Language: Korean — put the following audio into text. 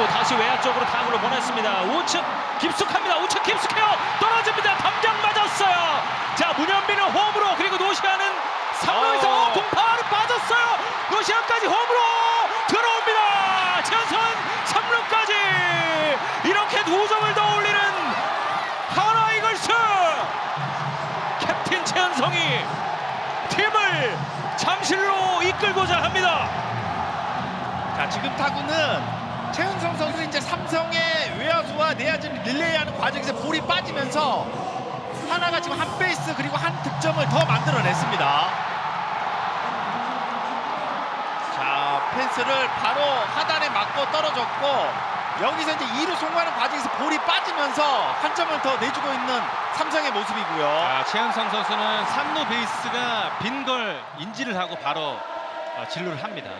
받고 다시 외야 쪽으로 타구를 보냈습니다. 우측 깊숙합니다. 우측 깊숙해요. 떨어집니다. 담장 맞았어요. 자 문현빈은 홈으로 그리고 노시아는 3루에서 어. 공파로 빠졌어요. 노시아까지 홈으로 들어옵니다. 최연선 3루까지 이렇게 두 점을 더 올리는 하나 이글스 캡틴 최연성이 팀을 잠실로 이끌고자 합니다. 자 지금 타구는 최은성 선수 이제 삼성의 외야수와 내야진 릴레이하는 과정에서 볼이 빠지면서 하나가 지금 한 베이스 그리고 한 득점을 더 만들어냈습니다. 자 펜스를 바로 하단에 맞고 떨어졌고 여기서 이제 2루 송구하는 과정에서 볼이 빠지면서 한 점을 더 내주고 있는 삼성의 모습이고요. 아, 최현성 선수는 3루 베이스가 빈 걸 인지를 하고 바로 어, 진루를 합니다.